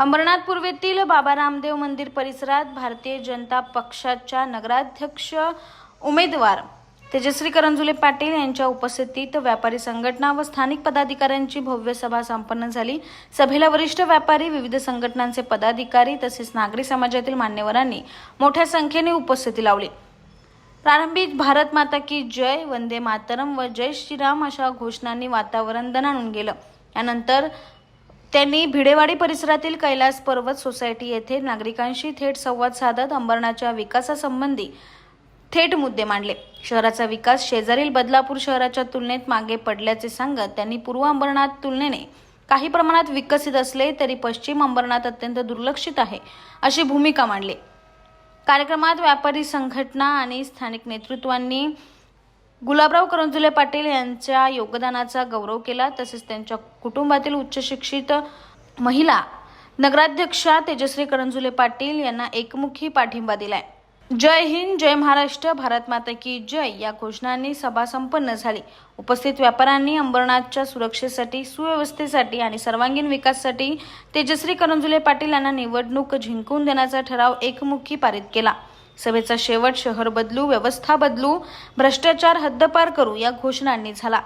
अंबरनाथ पूर्वेतील बाबा रामदेव मंदिर परिसरात भारतीय जनता पक्षाच्या नगराध्यक्ष उमेदवार तेजश्री करंजुले पाटील यांच्या उपस्थितीत व्यापारी संघटना व स्थानिक पदाधिकाऱ्यांची भव्य सभा संपन्न झाली. सभेला वरिष्ठ व्यापारी विविध संघटनांचे पदाधिकारी तसेच नागरी समाजातील मान्यवरांनी मोठ्या संख्येने उपस्थिती लावली. प्रारंभी भारत माता की जय वंदे मातरम व जय श्रीराम अशा घोषणांनी वातावरण दणाणून गेलं. यानंतर त्यांनी भिडेवाडी परिसरातील कैलास पर्वत सोसायटी येथे नागरिकांशी थेट संवाद साधत अंबरनाथच्या विकासासंबंधी थेट मुद्दे मांडले. शहराचा विकास शेजारील बदलापूर शहराच्या तुलनेत मागे पडल्याचे सांगत त्यांनी पूर्व अंबरनाथ तुलनेने काही प्रमाणात विकसित असले तरी पश्चिम अंबरनाथ अत्यंत दुर्लक्षित आहे अशी भूमिका मांडली. कार्यक्रमात व्यापारी संघटना आणि स्थानिक नेतृत्वांनी गुलाबराव करंजुले पाटील यांच्या योगदानाचा गौरव केला. तसेच त्यांच्या कुटुंबातील उच्चशिक्षित महिला नगराध्यक्षा तेजश्री करंजुले पाटील यांना एकमुखी पाठिंबा दिलाय. जय हिंद जय महाराष्ट्र भारत माता की जय या घोषणांनी सभा संपन्न झाली. उपस्थित व्यापाऱ्यांनी अंबरनाथच्या सुरक्षेसाठी सुव्यवस्थेसाठी आणि सर्वांगीण विकासासाठी तेजश्री करंजुले पाटील यांना निवडणूक जिंकून देण्याचा ठराव एकमुखी पारित केला. सभेचा शेवट शहर बदलू व्यवस्था बदलू भ्रष्टाचार हद्दपार करू या घोषणांनी झाला.